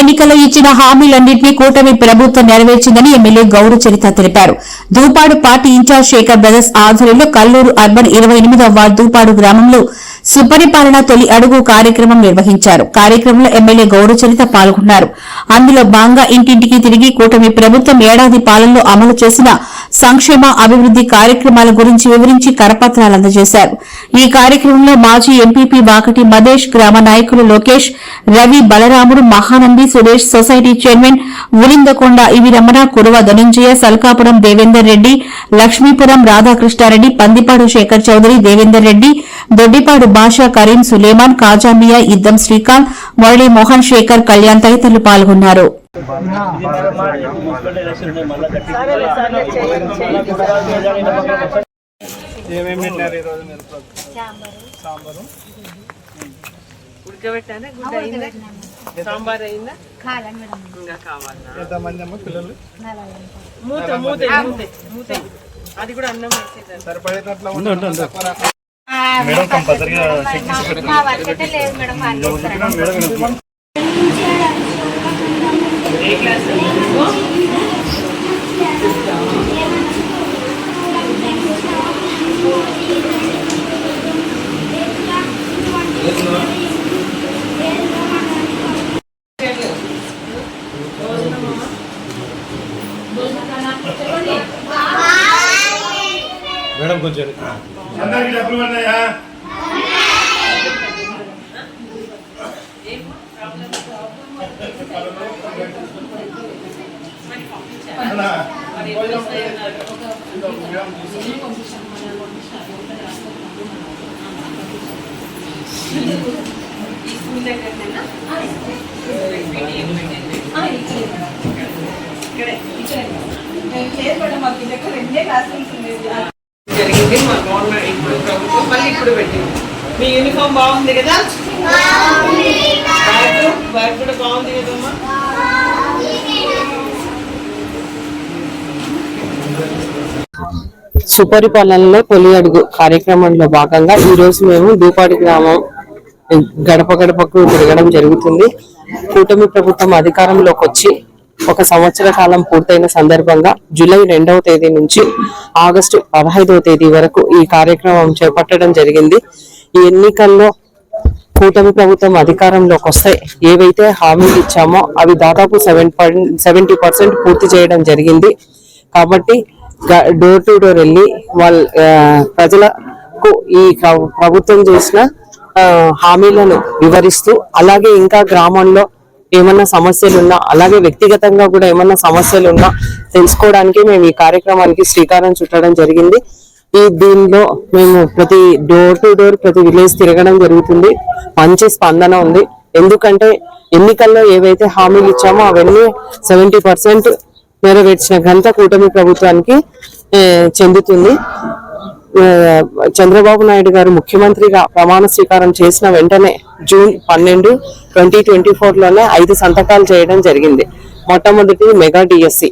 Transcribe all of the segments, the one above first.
ఎన్నికల్లో ఇచ్చిన హామీలన్నింటినీ కూటమి ప్రభుత్వం నెరవేర్చిందని ఎమ్మెల్యే గౌరు చరిత తెలిపారు. Dupadu party incharge Sekhar brothers ఆధ్వర్యంలో కల్లూరు అర్బన్ ఇరవై ఎనిమిదవ వార్డు దూపాడు గ్రామంలో సుపరిపాలన తొలి అడుగు కార్యక్రమం నిర్వహించారు. కార్యక్రమంలో ఎమ్మెల్యే గౌరచరిత పాల్గొన్నారు. అందులో భాగంగా ఇంటింటికి తిరిగి కూటమి ప్రభుత్వం ఏడాది పాలనలో అమలు చేసిన సంక్షేమ అభివృద్ది కార్యక్రమాల గురించి వివరించి కరపత్రాలు అందజేశారు. ఈ కార్యక్రమంలో మాజీ ఎంపీపీ వాకటి మదేశ్ గ్రామ నాయకులు లోకేష్ రవి బలరాముడు మహానంది సురేష్ సొసైటీ చైర్మన్ ఉలిందకొండ ఇవి రమణ కురువ ధనుంజయ సల్కాపురం దేవేందర్ రెడ్డి లక్ష్మీపురం రాధాకృష్ణారెడ్డి పందిపాడు శేఖర్ చౌదరి దేవేందర్ రెడ్డి దొడ్డిపాడు బాషా కరీం సులేమాన్ కాజామియా ఇద్దం శ్రీకాంత్ మురళీ మోహన్ శేఖర్ కళ్యాణ్ తదితరులు పాల్గొన్నారు. ఏమేమి పెట్టారు ఈరోజు మీరు సాంబారు ఉడకబెట్టానే గుడ్డ అయిందా సాంబార్ అయిందా ఇంకా కావాలా? ఎంతమంది అమ్మ పిల్లలు? మూత మూత మూత. మూత అది కూడా అన్నం సరిపడేటట్లు మేడం కంపల్సరిగా చెక్ చేసి మా వర్క్ అయితే లేదు మేడం ఏ క్లాస్? మేడం కొంచెం. అందరికి డబ్బులు పడ్డాయా అన్నా, ఈ స్కూల్ దగ్గరనేనా ఇక్కడే జరిగింది. మా గవర్నమెంట్ ఇప్పుడు ప్రభుత్వం మళ్ళీ ఇప్పుడు పెట్టింది. మీ యూనిఫామ్ బాగుంది కదా? బ్యాగ్ బ్యాగ్ కూడా బాగుంది కదమ్మా? సుపరిపాలనలో తొలి అడుగు కార్యక్రమంలో భాగంగా ఈ రోజు మేము దూపాడి గ్రామం గడప గడపకు తిరగడం జరుగుతుంది. కూటమి ప్రభుత్వం అధికారంలోకి వచ్చి ఒక సంవత్సర కాలం పూర్తయిన సందర్భంగా జూలై రెండవ తేదీ నుంచి ఆగస్టు పదహైదవ తేదీ వరకు ఈ కార్యక్రమం చేపట్టడం జరిగింది. ఈ ఎన్నికల్లో కూటమి ప్రభుత్వం అధికారంలోకి వస్తే ఏవైతే హామీలు ఇచ్చామో అవి దాదాపు సెవెన్ సెవెంటీ పర్సెంట్ పూర్తి చేయడం జరిగింది. కాబట్టి డోర్ టు డోర్ వెళ్ళి వాళ్ళ ప్రజలకు ఈ ప్రభుత్వం చేసిన హామీలను వివరిస్తూ అలాగే ఇంకా గ్రామంలో ఏమన్నా సమస్యలు ఉన్నా అలాగే వ్యక్తిగతంగా కూడా ఏమన్నా సమస్యలు ఉన్నా తెలుసుకోవడానికి మేము ఈ కార్యక్రమానికి శ్రీకారం చుట్టడం జరిగింది. ఈ దీనిలో మేము ప్రతి డోర్ టు డోర్ ప్రతి విలేజ్ తిరగడం జరుగుతుంది. మంచి స్పందన ఉంది. ఎందుకంటే ఎన్నికల్లో ఏవైతే హామీలు ఇచ్చామో అవన్నీ సెవెంటీ పర్సెంట్ నెరవేర్చిన ఘనత కూటమి ప్రభుత్వానికి చెందుతుంది. చంద్రబాబు నాయుడు గారు ముఖ్యమంత్రిగా ప్రమాణ స్వీకారం చేసిన వెంటనే జూన్ పన్నెండు ట్వంటీ ట్వంటీ ఫోర్లోనే ఐదు సంతకాలు చేయడం జరిగింది. మొట్టమొదటి మెగా డిఎస్సి.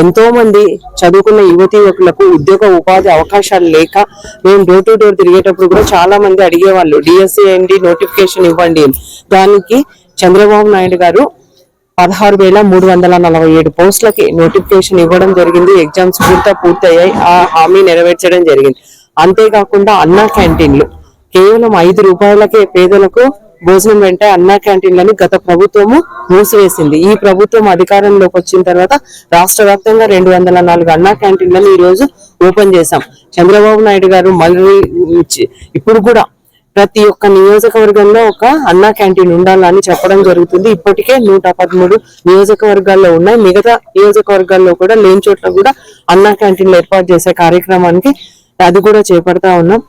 ఎంతో మంది చదువుకున్న యువతి యువకులకు ఉద్యోగ ఉపాధి అవకాశాలు లేక మేము డోర్ టు డోర్ తిరిగేటప్పుడు కూడా చాలా మంది అడిగేవాళ్ళు డిఎస్సి ఏంటి? నోటిఫికేషన్ ఇవ్వండి. దానికి చంద్రబాబు నాయుడు గారు పదహారు వేల మూడు వందల నలభై ఏడు పోస్టులకి నోటిఫికేషన్ ఇవ్వడం జరిగింది. ఎగ్జామ్స్ పూర్తి పూర్తయ్యాయి. ఆ హామీ నెరవేర్చడం జరిగింది. అంతేకాకుండా అన్నా క్యాంటీన్లు. కేవలం ఐదు రూపాయలకే పేదలకు భోజనం వెంట అన్నా క్యాంటీన్లను గత ప్రభుత్వము మూసివేసింది. ఈ ప్రభుత్వం అధికారంలోకి వచ్చిన తర్వాత రాష్ట్ర వ్యాప్తంగా రెండు వందల నాలుగు అన్నా క్యాంటీన్లను ఈ రోజు ఓపెన్ చేశాం. చంద్రబాబు నాయుడు గారు మళ్ళీ ఇచ్చి- ఇప్పుడు కూడా ప్రతి ఒక్క నియోజకవర్గంలో ఒక అన్నా క్యాంటీన్ ఉండాలని చెప్పడం జరుగుతుంది. ఇప్పటికే నూట పదమూడు నియోజకవర్గాల్లో ఉన్నాయి. మిగతా నియోజకవర్గాల్లో కూడా లేని చోట్ల కూడా అన్నా క్యాంటీన్లు ఏర్పాటు చేసే కార్యక్రమానికి అది కూడా చేపడతా ఉన్నాం.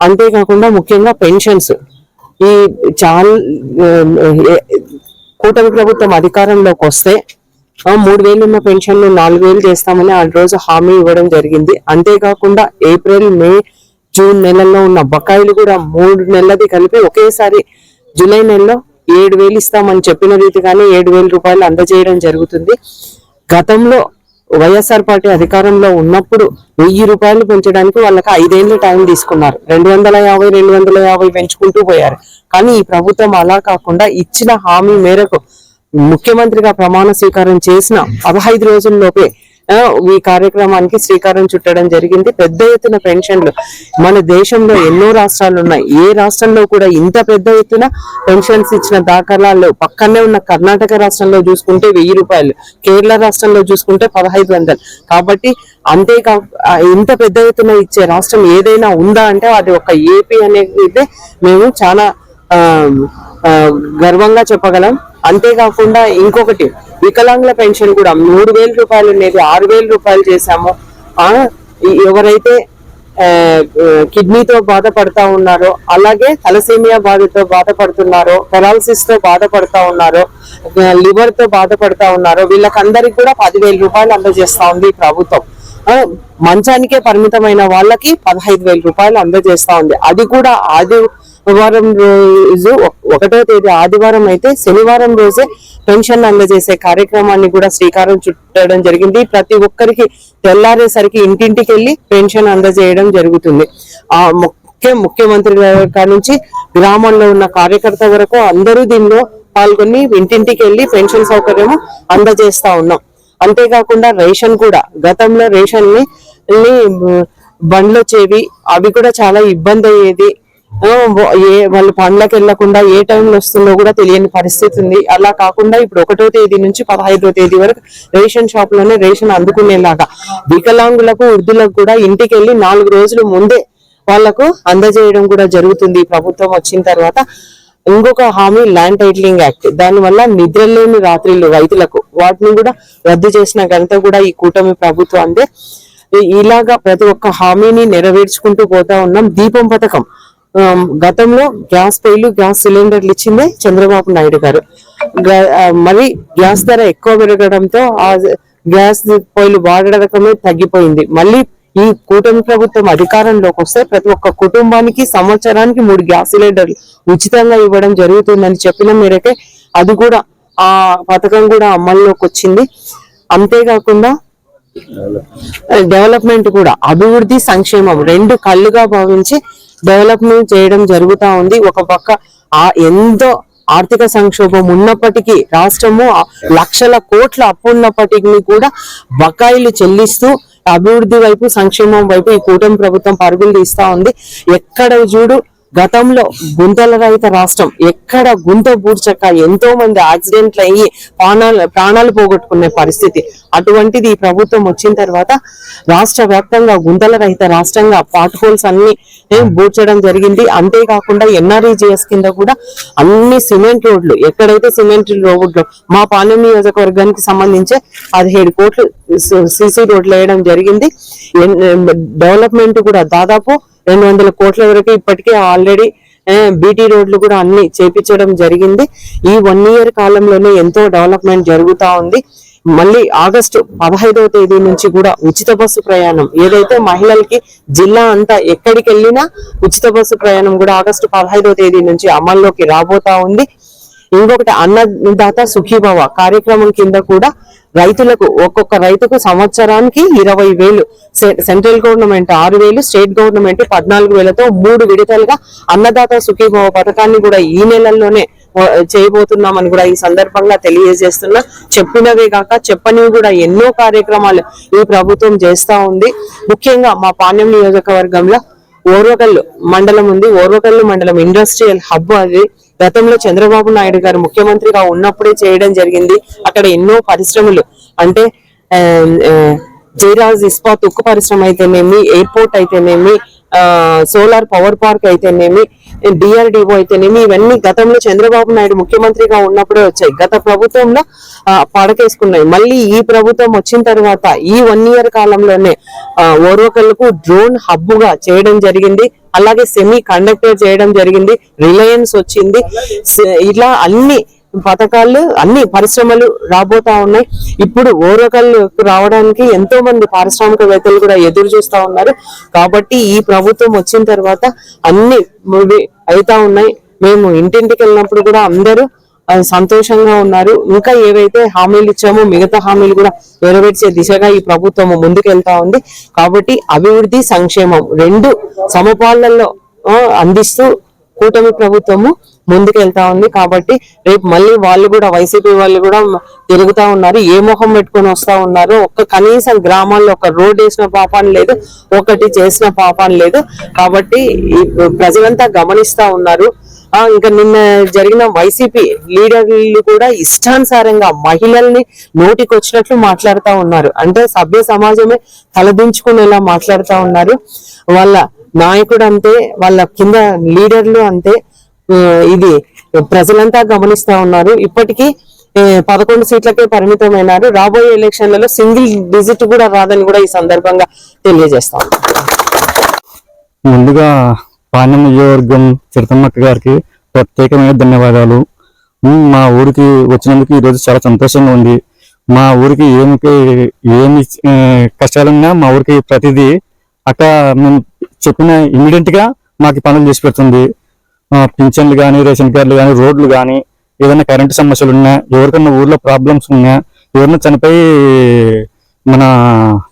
అంతేకాకుండా ముఖ్యంగా పెన్షన్స్. ఈ చాలా కూటమి ప్రభుత్వం అధికారంలోకి వస్తే ఆ, మూడు వేలు ఉన్న పెన్షన్లు నాలుగు వేలు చేస్తామని ఆ రోజు హామీ ఇవ్వడం జరిగింది. అంతేకాకుండా ఏప్రిల్ మే జూన్ నెలలో ఉన్న బకాయిలు కూడా మూడు నెలలది కలిపి ఒకేసారి జూలై నెలలో ఏడు వేలు ఇస్తామని చెప్పిన రీతిగానే ఏడు వేల రూపాయలు అందజేయడం జరుగుతుంది. గతంలో వైఎస్ఆర్ పార్టీ అధికారంలో ఉన్నప్పుడు వెయ్యి రూపాయలు పెంచడానికి వాళ్ళకి ఐదేళ్ళు టైం తీసుకున్నారు. రెండు వందల యాభై రెండు వందల యాభై పెంచుకుంటూ పోయారు. కానీ ఈ ప్రభుత్వం అలా కాకుండా ఇచ్చిన హామీ మేరకు ముఖ్యమంత్రిగా ప్రమాణ స్వీకారం చేసిన పదహైదు రోజుల్లోపే ఈ కార్యక్రమానికి శ్రీకారం చుట్టడం జరిగింది. పెద్ద ఎత్తున పెన్షన్లు. మన దేశంలో ఎన్నో రాష్ట్రాలు ఉన్నాయి. ఏ రాష్ట్రంలో కూడా ఇంత పెద్ద ఎత్తున పెన్షన్స్ ఇచ్చిన దాఖలాల్లో పక్కనే ఉన్న కర్ణాటక రాష్ట్రంలో చూసుకుంటే వెయ్యి రూపాయలు కేరళ రాష్ట్రంలో చూసుకుంటే పదహైదు వందలు. కాబట్టి అంతేకా ఇంత పెద్ద ఎత్తున ఇచ్చే రాష్ట్రం ఏదైనా ఉందా అంటే అది ఒక ఏపీ అనేది మేము చాలా గర్వంగా చెప్పగలం. అంతేకాకుండా ఇంకొకటి వికలాంగుల పెన్షన్ కూడా మూడు వేల రూపాయలు ఉండేది ఆరు వేల రూపాయలు చేశాము. ఎవరైతే కిడ్నీతో బాధపడతా ఉన్నారో అలాగే తలసేమియా బాధతో బాధపడుతున్నారో పెరాలసిస్తో బాధపడతా ఉన్నారో లివర్తో బాధపడతా ఉన్నారో వీళ్ళకందరికి కూడా పదివేల రూపాయలు అందజేస్తా ఉంది ప్రభుత్వం. మంచానికే పరిమితమైన వాళ్ళకి పదహైదు వేల రూపాయలు అందజేస్తా ఉంది. అది కూడా ఆదివారం రోజు ఒకటో తేదీ ఆదివారం అయితే శనివారం రోజే పెన్షన్ అందజేసే కార్యక్రమాన్ని కూడా శ్రీకారం చుట్టడం జరిగింది. ప్రతి ఒక్కరికి తెల్లారేసరికి ఇంటింటికి వెళ్ళి పెన్షన్ అందజేయడం జరుగుతుంది. ఆ ముఖ్య ముఖ్యమంత్రి గారి నుంచి గ్రామంలో ఉన్న కార్యకర్త వరకు అందరూ దీనిలో పాల్గొని ఇంటింటికి వెళ్ళి పెన్షన్ సౌకర్యము అందజేస్తా ఉన్నాం. అంతేకాకుండా రేషన్ కూడా గతంలో రేషన్ని బండ్లు వచ్చేవి అవి కూడా చాలా ఇబ్బంది అయ్యేది ఏ వాళ్ళు పండ్లకు వెళ్ళకుండా ఏ టైంలో వస్తుందో కూడా తెలియని పరిస్థితి ఉంది. అలా కాకుండా ఇప్పుడు ఒకటో తేదీ నుంచి పదహైదో తేదీ వరకు రేషన్ షాప్లోనే రేషన్ అందుకునేలాగా వికలాంగులకు వృద్ధులకు కూడా ఇంటికి వెళ్ళి నాలుగు రోజులు ముందే వాళ్ళకు అందజేయడం కూడా జరుగుతుంది ప్రభుత్వం వచ్చిన తర్వాత. ఇంకొక హామీ ల్యాండ్ టైటిలింగ్ యాక్ట్. దాని వల్ల నిద్రలేని రాత్రిళ్ళు రైతులకు వాటిని కూడా రద్దు చేసిన ఘనత కూడా ఈ కూటమి ప్రభుత్వం అంటే ఇలాగా ప్రతి ఒక్క హామీని నెరవేర్చుకుంటూ పోతా ఉన్నాం. దీపం పథకం. గతంలో గ్యాస్ పొయ్యిలు గ్యాస్ సిలిండర్లు ఇచ్చిందే చంద్రబాబు నాయుడు గారు. మరి గ్యాస్ ధర ఎక్కువ పెరగడంతో ఆ గ్యాస్ పొయ్యిలు వాడడమే తగ్గిపోయింది. మళ్ళీ ఈ కూటమి ప్రభుత్వం అధికారంలోకి వస్తే ప్రతి ఒక్క కుటుంబానికి సంవత్సరానికి మూడు గ్యాస్ సిలిండర్లు ఉచితంగా ఇవ్వడం జరుగుతుందని చెప్పిన మేరకే అది కూడా ఆ పథకం కూడా అమల్లోకి వచ్చింది. అంతేకాకుండా డెవలప్మెంట్ కూడా అభివృద్ధి సంక్షేమం రెండు కళ్ళుగా భావించి డెవలప్మెంట్ చేయడం జరుగుతూ ఉంది. ఒక పక్క ఆ ఎంతో ఆర్థిక సంక్షోభం ఉన్నప్పటికీ రాష్ట్రము లక్షల కోట్ల అప్పు ఉన్నప్పటికీ కూడా బకాయిలు చెల్లిస్తూ అభివృద్ధి వైపు సంక్షేమం వైపు ఈ కూటమి ప్రభుత్వం పరుగులు తీస్తా ఉంది. ఎక్కడ చూడు గతంలో గుంతల రహిత రాష్ట్రం ఎక్కడ గుంత బూడ్చక ఎంతో మంది యాక్సిడెంట్లు అయ్యి ప్రాణాలు ప్రాణాలు పోగొట్టుకునే పరిస్థితి అటువంటిది ఈ ప్రభుత్వం వచ్చిన తర్వాత రాష్ట్ర వ్యాప్తంగా గుంతల రహిత రాష్ట్రంగా పాట్ హోల్స్ అన్ని బూడ్చడం జరిగింది అంతేకాకుండా ఎన్ఆర్ఈజిఎస్ కింద కూడా అన్ని సిమెంట్ రోడ్లు ఎక్కడైతే సిమెంట్ రోడ్లు మా పాలెం నియోజకవర్గానికి సంబంధించి పదిహేడు కోట్లు సిసి రోడ్లు వేయడం జరిగింది డెవలప్మెంట్ కూడా దాదాపు రెండు వందల కోట్ల వరకు ఇప్పటికే ఆల్రెడీ బీటీ రోడ్లు కూడా అన్ని చేపించడం జరిగింది. ఈ వన్ ఇయర్ కాలంలోనే ఎంతో డెవలప్మెంట్ జరుగుతూ ఉంది. మళ్ళీ ఆగస్టు పదహైదవ తేదీ నుంచి కూడా ఉచిత బస్సు ప్రయాణం. ఏదైతే మహిళలకి జిల్లా అంతా ఎక్కడికి వెళ్ళినా ఉచిత బస్సు ప్రయాణం కూడా ఆగస్టు పదహైదవ తేదీ నుంచి అమల్లోకి రాబోతా ఉంది. ఇంకొకటి అన్నదాత సుఖీభవ కార్యక్రమం కింద కూడా రైతులకు ఒక్కొక్క రైతుకు సంవత్సరానికి ఇరవై వేలు సె- సెంట్రల్ గవర్నమెంట్ ఆరు వేలు స్టేట్ గవర్నమెంట్ పద్నాలుగు వేలతో మూడు విడతలుగా అన్నదాత సుఖీభవ పథకాన్ని కూడా ఈ నెలల్లోనే చేయబోతున్నామని కూడా ఈ సందర్భంగా తెలియజేస్తున్నా. చెప్పినవే కాక చెప్పనివి కూడా ఎన్నో కార్యక్రమాలు ఈ ప్రభుత్వం చేస్తా ఉంది. ముఖ్యంగా మా పాణ్యం నియోజకవర్గంలో ఓర్వకల్లు మండలం ఉంది. ఓర్వకల్లు మండలం ఇండస్ట్రియల్ హబ్ అది. గతంలో చంద్రబాబు నాయుడు గారు ముఖ్యమంత్రిగా ఉన్నప్పుడే చేయడం జరిగింది. అక్కడ ఎన్నో పరిశ్రమలు. అంటే ఆ, జయరాజ్ ఇస్పాత్ ఉక్కు పరిశ్రమ అయితేనేమి ఎయిర్పోర్ట్ అయితేనేమి సోలార్ పవర్ పార్క్ అయితేనేమి డిఆర్డిఓ అయితేనేమి ఇవన్నీ గతంలో చంద్రబాబు నాయుడు ముఖ్యమంత్రిగా ఉన్నప్పుడే వచ్చాయి. గత ప్రభుత్వంలో పడకేసుకున్నాయి. మళ్ళీ ఈ ప్రభుత్వం వచ్చిన తర్వాత ఈ వన్ ఇయర్ కాలంలోనే ఆ, ఓర్వకల్లకు డ్రోన్ హబ్బుగా చేయడం జరిగింది. అలాగే సెమీ కండక్టర్ చేయడం జరిగింది. రిలయన్స్ వచ్చింది. ఇలా అన్ని పథకాలు అన్ని పరిశ్రమలు రాబోతా ఉన్నాయి. ఇప్పుడు ఓరకల్లు రావడానికి ఎంతో మంది పారిశ్రామికవేత్తలు కూడా ఎదురు చూస్తా ఉన్నారు. కాబట్టి ఈ ప్రభుత్వం వచ్చిన తర్వాత అన్ని అవుతా ఉన్నాయి. మేము ఇంటింటికి వెళ్ళినప్పుడు కూడా అందరూ సంతోషంగా ఉన్నారు. ఇంకా ఏవైతే హామీలు ఇచ్చామో మిగతా హామీలు కూడా నెరవేర్చే దిశగా ఈ ప్రభుత్వం ముందుకెళ్తా ఉంది. కాబట్టి అభివృద్ధి సంక్షేమం రెండు సమపాలనలో అందిస్తూ కూటమి ప్రభుత్వము ముందుకు వెళ్తా ఉంది కాబట్టి రేపు మళ్ళీ వాళ్ళు కూడా వైసీపీ వాళ్ళు కూడా తిరుగుతా ఉన్నారు. ఏ మొహం పెట్టుకొని వస్తా ఉన్నారు? ఒక్క కనీసం గ్రామాల్లో ఒక రోడ్ వేసిన పాపాన్ని లేదు ఒకటి చేసిన పాపాన్ని లేదు. కాబట్టి ప్రజలంతా గమనిస్తా ఉన్నారు. ఇంకా నిన్న జరిగిన వైసీపీ లీడర్లు కూడా ఇష్టానుసారంగా మహిళల్ని నోటికి వచ్చినట్లు మాట్లాడుతూ ఉన్నారు. అంటే సభ్య సమాజమే తలదించుకునేలా మాట్లాడుతూ ఉన్నారు. వాళ్ళ నాయకుడు అంతే వాళ్ళ కింద లీడర్లు అంతే. ఇది ప్రజలంతా గమనిస్తా ఉన్నారు. ఇప్పటికీ పదకొండు సీట్లకే పరిమితమైనారు. రాబోయే ఎలక్షన్లలో సింగిల్ డిజిట్ కూడా రాదని కూడా ఈ సందర్భంగా తెలియజేస్తాం ముందుగా పాణ్యం నియోజకవర్గం చిరతమ్మక్క గారికి ప్రత్యేకమైన ధన్యవాదాలు. మా ఊరికి వచ్చినందుకు ఈరోజు చాలా సంతోషంగా ఉంది. మా ఊరికి ఏమి ఏమి ఆ, కష్టాలున్నా మా ఊరికి ప్రతిదీ అక్క మేము చెప్పిన ఇమీడియట్గా మాకు పనులు చేసి పెడుతుంది. పింఛన్లు కానీ రేషన్ కార్డులు కానీ రోడ్లు కానీ ఏదైనా కరెంటు సమస్యలు ఉన్నా ఎవరికన్నా ఊర్లో ప్రాబ్లమ్స్ ఉన్నా ఎవరైనా చనిపోయి మన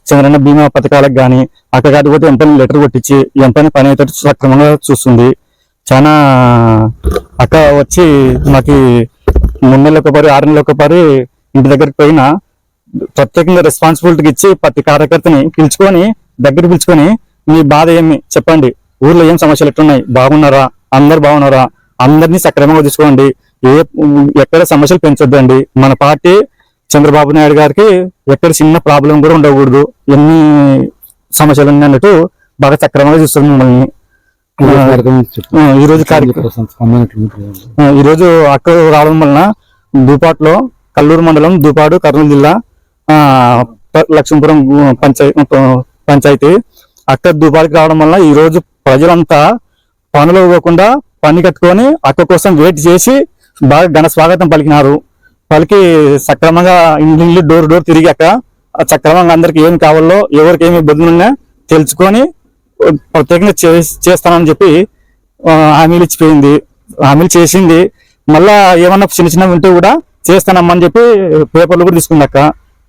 చంద్రన్న బీమా పథకాలకు కానీ అక్కడ కాకపోతే ఎంపైన లెటర్ కొట్టించి ఎంపైన పని అయితే సక్రమంగా చూస్తుంది. చాలా అక్క వచ్చి మాకు మూడు నెలలు ఒకపారి ఆరు నెలలు ఒకపారి ఇంటి దగ్గరికి పోయినా ప్రత్యేకంగా రెస్పాన్సిబిలిటీకి ఇచ్చి ప్రతి కార్యకర్తని పిలుచుకొని దగ్గర పిలుచుకొని మీ బాధ ఏమి? చెప్పండి. ఊర్లో ఏం సమస్యలు ఎట్లున్నాయి? బాగున్నారా? అందరు బాగున్నారా? అందరినీ సక్రమంగా చూసుకోండి. ఏ ఎక్కడ సమస్యలు పెంచొద్దండి. మన పార్టీ చంద్రబాబు నాయుడు గారికి ఎక్కడ చిన్న ప్రాబ్లం కూడా ఉండకూడదు. ఎన్ని సమస్యలు ఉన్నాయి అన్నట్టు బాగా సక్రమంగా చూస్తుంది మమ్మల్ని. ఆ, ఈ రోజు కార్యక్రమం ఆ, ఈ రోజు అక్క రావడం వలన దూపాట్లో కల్లూరు మండలం దూపాడు కర్నూలు జిల్లా లక్ష్మీపురం పంచాయతీ పంచాయతీ. అక్క దూపాడికి రావడం వల్ల ఈ రోజు ప్రజలంతా పనులు ఇవ్వకుండా పని కట్టుకొని అక్క కోసం వెయిట్ చేసి బాగా ఘన స్వాగతం పలికినారు. పలికి సక్రమంగా ఇండ్లు డోర్ డోర్ తిరిగాక ఆ సక్రమంగా అందరికి ఏం కావాలో ఎవరికి ఏమి ఇబ్బందులు ఉన్నా తెలుసుకొని ప్రత్యేకంగా చేస్తానని చెప్పి హామీలు ఇచ్చిపోయింది. హామీలు చేసింది. మళ్ళా ఏమన్నా చిన్న చిన్నవి ఉంటే కూడా చేస్తానమ్మని చెప్పి పేపర్లు కూడా తీసుకుంది అక్క.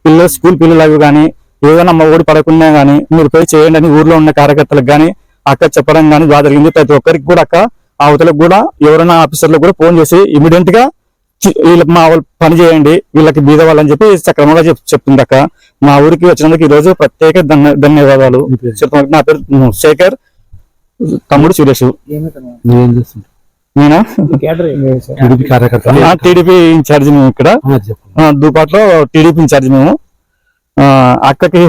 పిల్లలు స్కూల్ పిల్లలు అవి కానీ ఏదైనా అమ్మ ఓడి పడకుండా కానీ మీరు పోయి చేయండి అని ఊర్లో ఉన్న కార్యకర్తలకు కానీ అక్క చెప్పడం కానీ బాగా జరిగింది. ప్రతి ఒక్కరికి కూడా అక్క అవతలకు కూడా ఎవరైనా ఆఫీసర్లకు కూడా ఫోన్ చేసి ఇమీడియట్గా వీళ్ళకి మా వాళ్ళు పని చేయండి వీళ్ళకి బీద వాళ్ళని చెప్పి సక్రమంగా చెప్ చెప్తుంది అక్క. మా ఊరికి వచ్చినందుకు ఈ రోజు ప్రత్యేక ధన్య- ధన్యవాదాలు. చెప్తున్నా- నా పేరు శేఖర్ తమ్ముడు సురేష్. నేనా? టీడీపీ ఇన్ఛార్జ్ మేము ఇక్కడ. దుబాట్లో టీడీపీ ఇన్ఛార్జ్ మేము. అక్కకి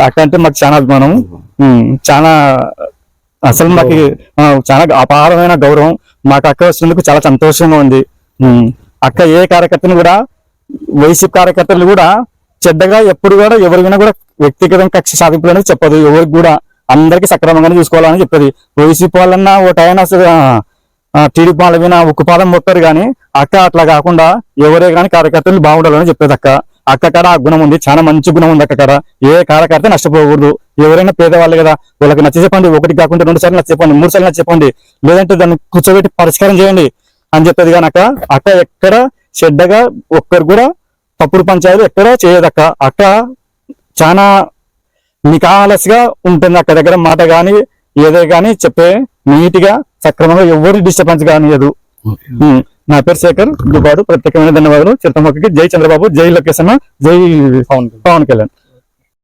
అక్క అంటే మాకు చాలా అభిమానం. చాలా అసలు మాకు చాలా అపారమైన గౌరవం. మాకు అక్క వచ్చినందుకు చాలా సంతోషంగా ఉంది. అక్క ఏ కార్యకర్తను కూడా వైసీపీ కార్యకర్తలు కూడా చెడ్డగా ఎప్పుడు కూడా ఎవరికైనా కూడా వ్యక్తిగతంగా కక్ష సాధింపు అనేది చెప్పదు. ఎవరికి కూడా అందరికి సక్రమంగానే చూసుకోవాలని చెప్పేది. వైసీపీ వాళ్ళన్నా ఒకటైనా టీడీపీ వాళ్ళ మీద ఉక్కు పాదం మొత్తారు కానీ అక్క అట్లా కాకుండా ఎవరే కానీ కార్యకర్తలు బాగుండాలని చెప్పేది అక్క. అక్కకాడ ఆ గుణం ఉంది చాలా మంచి గుణం ఉంది అక్కడ ఏ కార్యకర్త నష్టపోకూడదు. ఎవరైనా పేదవాళ్ళు కదా వాళ్ళకి నచ్చ చెప్పండి ఒకటి కాకుండా రెండు సార్లు నచ్చ చెప్పండి మూడు సార్లు నచ్చ చెప్పండి లేదంటే దాన్ని కూర్చోబెట్టి పరిష్కారం చేయండి అని చెప్పేది కానీ అక్క అక్క ఎక్కడ చెడ్డగా ఒక్కరు కూడా తప్పుడు పంచాయతీ ఎక్కడ చేయదక్క. అక్క చాలా నికాలస్గా ఉంటుంది అక్క దగ్గర మాట కానీ ఏదే కానీ చెప్పే నీట్గా సక్రమంగా ఎవరు డిస్టర్బెన్స్ కానియదు. నా పేరు శేఖర్ దుబాడు ప్రత్యేకమైన ధన్యవాదాలు. చిరుతమ్మకి జై చంద్రబాబు జై లొకేషన్ జై పవన్ పవన్ కళ్యాణ్.